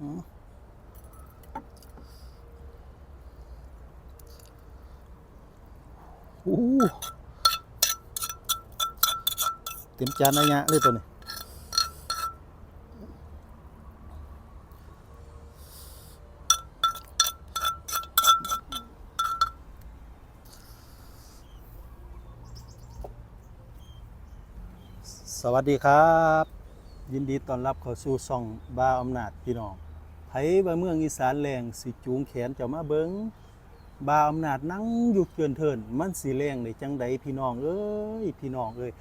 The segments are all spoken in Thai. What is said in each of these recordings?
อืมอู้เต็มจานอะยะเลยตัวนี้สวัสดีครับ ยินดีต้อนรับเข้าสู่ช่องบาอำนาจพี่น้องไผบ่าเมืองอีสานแรงสิจูงแขนเจ้ามาเบิงบาอำนาจนั่งอยู่เกินเทินมันสิแรงได้จังใดพี่น้องเอ้ยพี่น้องเอ้ย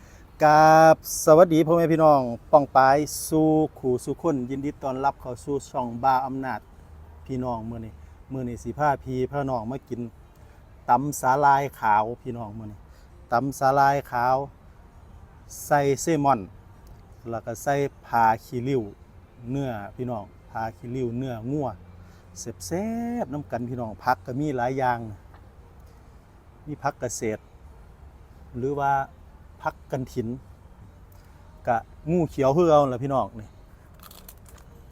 กราบสวัสดีพ่อแม่พี่น้องป้องปายสู่ขู่สู่คน ยินดีต้อนรับเข้าสู่ช่องบาอำนาจพี่น้องมื้อนี้มื้อนี้สิพาพี่พาน้องมากินตำสาลายขาวพี่น้องมื้อนี้ตำสาลายขาวใส่เซมอน แล้วก็ใส่ผาขี้ริ้วเนื้อพี่น้องผาขี้ริ้วเนื้องัวแซ่บๆน้ำกันพี่น้องผักก็มีหลายอย่าง มีผักเกษตร หรือว่าผักกันถินกะงูเขียวเพื่อเอาละพี่น้องนี่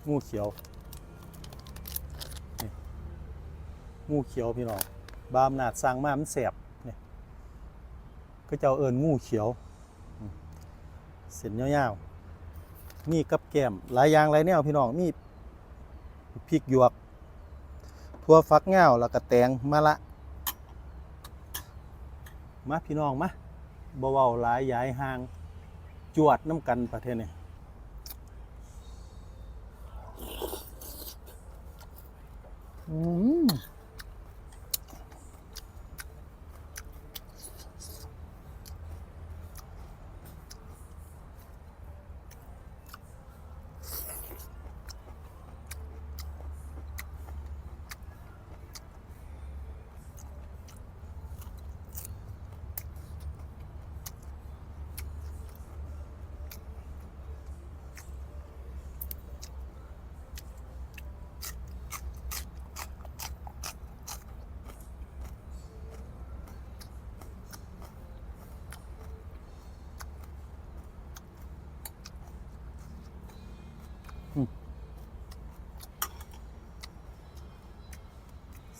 งูเขียวงูเขียวพี่น้องบามนาดสร้างมามันแสบนี่ก็เจ้าเอิญงูเขียว เส้นยาวๆ มีกับแก้มหลายอย่างหลายแนวพี่น้องมีพริกหยวกทั่วฟักเงาแล้วก็แตงมะละ มาพี่น้องมาบ่เว้าหลายยายห่าง จวดน้ำกันประเทศนี้อืม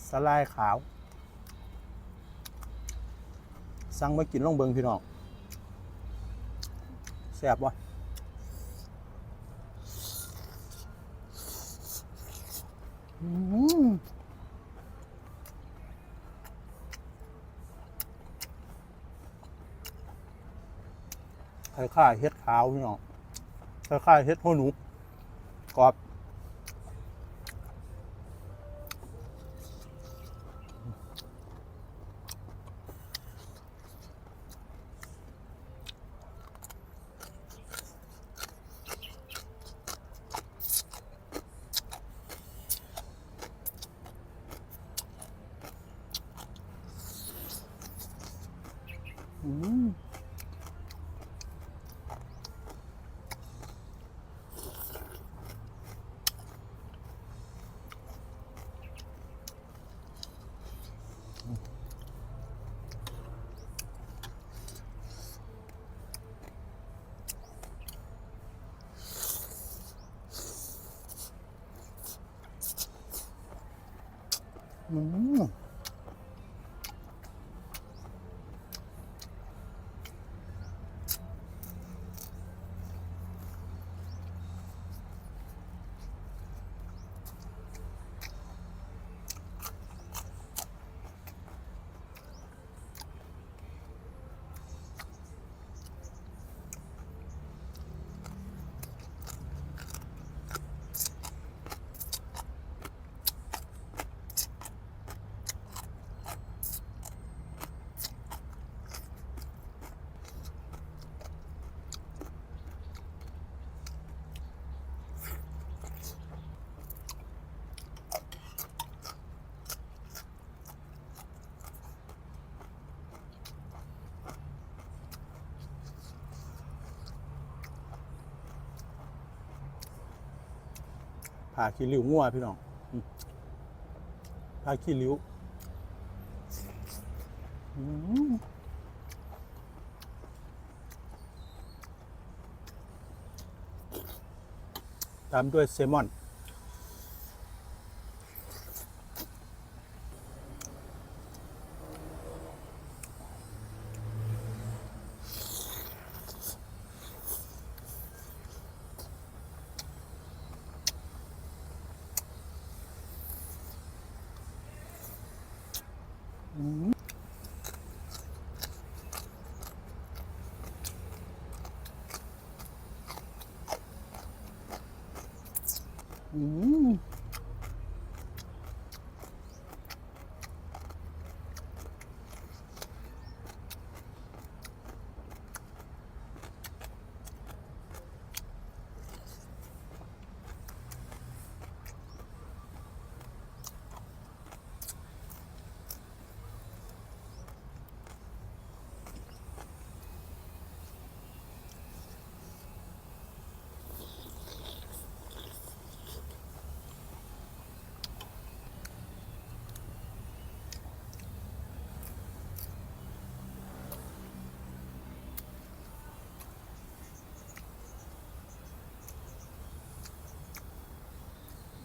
สลายขาว สั่งมากินลองเบิงพี่น้องแซ่บวะคล้ายๆเฮ็ดขาวพี่น้องคล้ายๆเฮ็ดหัวหนู อืมอืม ผ่าขี้ริ้วงัวพี่น้องผ่าขี้ริ้วตามด้วยเซมอน อืม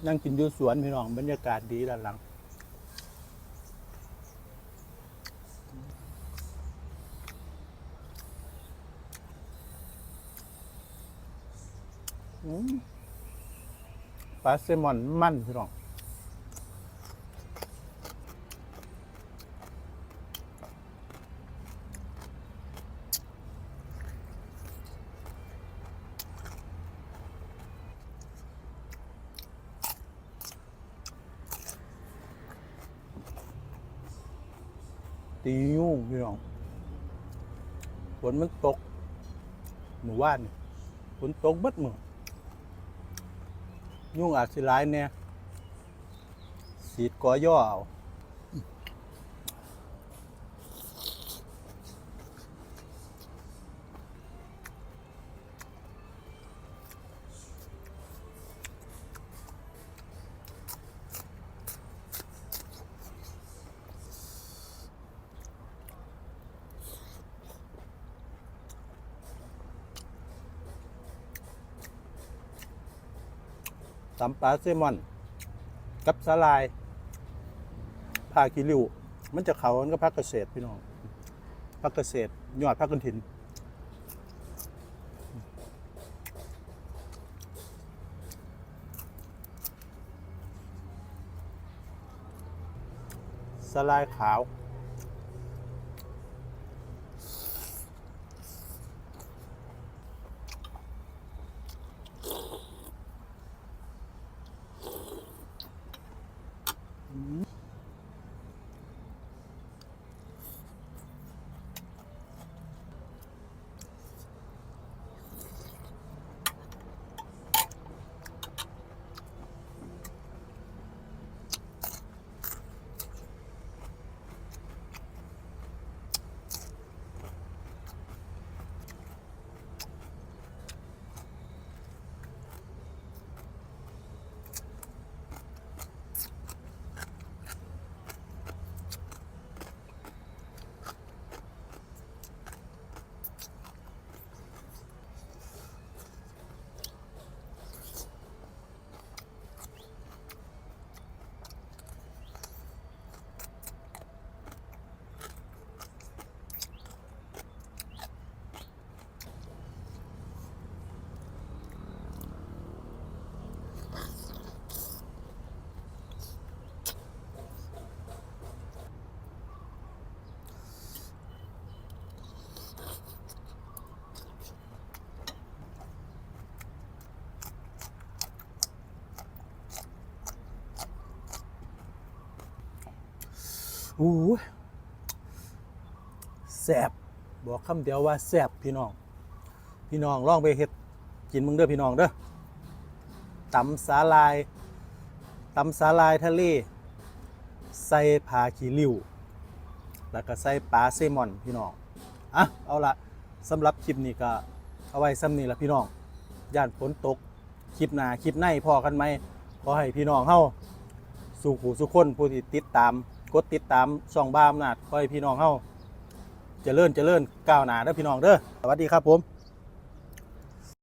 นั่งกินอยู่สวนพี่น้องบรรยากาศดีด้านหลัง ปลาแซลมอนมันพี่น้อง ตียุ่งพี่น้องฝนมันตกหมู่บ้านฝนตกบัดมือยุ่งอาจสิร้ายเนี่ยสีดกอย่อเอา ตำปลาแซลมอน กับสาลายผ้ากิริวมันจะเขากันก็พักเกษตรพี่น้องพักเกษตรยอดพักกันถินสลายขาว โอ้ยแสบบอกคำเดียวว่าแสบพี่น้อง พี่น้องลองไปเฮ็ดกินมึงเด้อพี่น้องเด้อตำสาลายตำสาลายทะเลใส่ผาขี้ริ้วแล้วก็ใส่ปลาเซมอนพี่น้องอะเอาละสำหรับคลิปนี้ก็เอาไว้ซ้ำนี้ละพี่น้องย่านฝนตกคลิปหน้าคลิปในพอกันไหมขอให้พี่น้องเฮาสู่หูสุขคนผู้ที่ติดตาม กดติดตามช่องบ้าอำนาจคอยพี่น้องเฮาเจริญเจริญก้าวหน้าเด้อพี่น้องเด้อสวัสดีครับผม